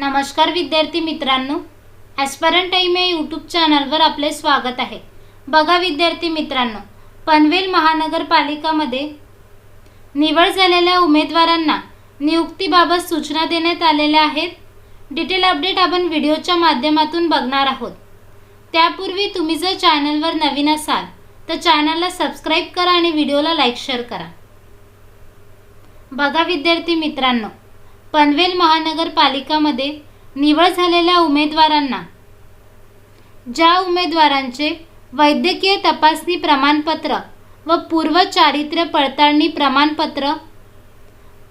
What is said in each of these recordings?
नमस्कार विद्यार्थी मित्रांनो ॲस्परंट टाईम या यूट्यूब चॅनलवर आपले स्वागत आहे. बघा विद्यार्थी मित्रांनो पनवेल महानगरपालिकामध्ये निवड झालेल्या उमेदवारांना नियुक्तीबाबत सूचना देण्यात आलेल्या आहेत. डिटेल अपडेट आपण व्हिडिओच्या माध्यमातून बघणार आहोत. त्यापूर्वी तुम्ही जर चॅनलवर नवीन असाल तर चॅनलला सबस्क्राईब करा आणि व्हिडिओला लाईक शेअर करा. बघा विद्यार्थी मित्रांनो पनवेल महानगरपालिकामध्ये निवड झालेल्या उमेदवारांना ज्या उमेदवारांचे वैद्यकीय तपासणी प्रमाणपत्र व पूर्व चारित्र्य पडताळणी प्रमाणपत्र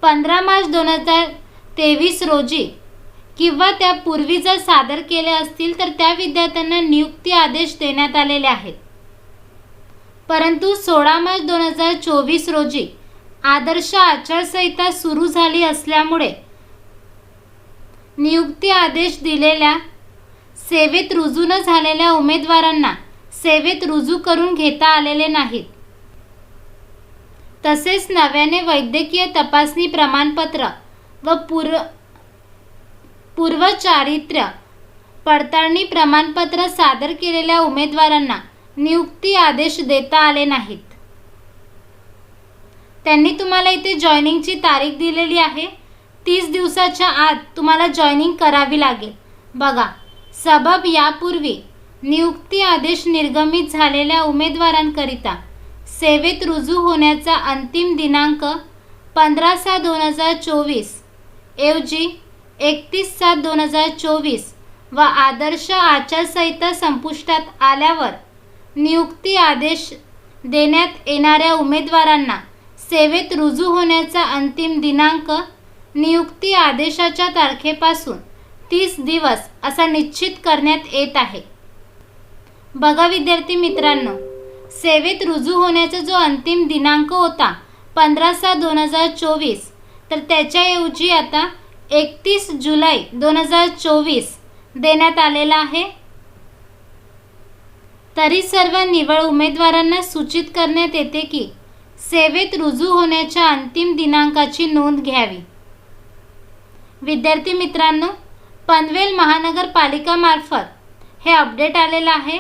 पंधरा मार्च दोन हजार तेवीस रोजी किंवा त्यापूर्वी जर सादर केले असतील तर त्या विद्यार्थ्यांना नियुक्ती आदेश देण्यात आलेले आहेत. परंतु सोळा मार्च दोन हजार चोवीस रोजी आदर्श आचारसंहिता सुरू झाली असल्यामुळे नियुक्ती आदेश दिलेल्या सेवेत रुजू न झालेल्या उमेदवारांना सेवेत रुजू करून घेता आलेले नाहीत. तसेच नव्याने वैद्यकीय तपासणी प्रमाणपत्र व पूर्व पूर्वचारित्र्य पडताळणी प्रमाणपत्र सादर केलेल्या उमेदवारांना नियुक्ती आदेश देता आले नाहीत. त्यांनी तुम्हाला इथे जॉईनिंगची तारीख दिलेली आहे. तीस दिवसाच्या आत तुम्हाला जॉईनिंग करावी लागेल. बघा सबब यापूर्वी नियुक्ती आदेश निर्गमित झालेल्या उमेदवारांकरिता सेवेत रुजू होण्याचा अंतिम दिनांक पंधरा सात दोन हजार चोवीस ऐवजी एकतीस सात दोन हजार चोवीस व आदर्श आचारसंहिता संपुष्टात आल्यावर नियुक्ती आदेश देण्यात येणाऱ्या उमेदवारांना सेवेत रुजू होण्याचा अंतिम दिनांक नियुक्ती आदेशाच्या तारखेपासून तीस दिवस असा निश्चित करण्यात येत आहे. बघा विद्यार्थी मित्रांनो सेवेत रुजू होण्याचा जो अंतिम दिनांक होता पंधरा सात दोन हजार चोवीस तर त्याच्याऐवजी आता एकतीस जुलै दोन हजार चोवीस देण्यात आलेला आहे. तरी सर्व निवड उमेदवारांना सूचित करण्यात येते की सेवेत रुजू होण्याच्या अंतिम दिनांकाची नोंद घ्यावी. विद्यार्थी मित्रांनो पनवेल महानगरपालिकामार्फत हे अपडेट आलेलं आहे.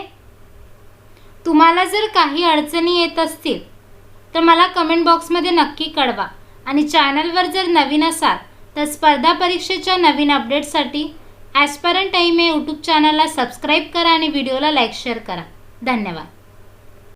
तुम्हाला जर काही अडचणी येत असतील तर मला कमेंट बॉक्समध्ये नक्की कळवा. आणि चॅनलवर जर नवीन असाल तर स्पर्धा परीक्षेच्या नवीन अपडेटसाठी ॲस्परंट टाईम हे यूट्यूब चॅनलला सबस्क्राईब करा आणि व्हिडिओला लाईक शेअर करा. धन्यवाद.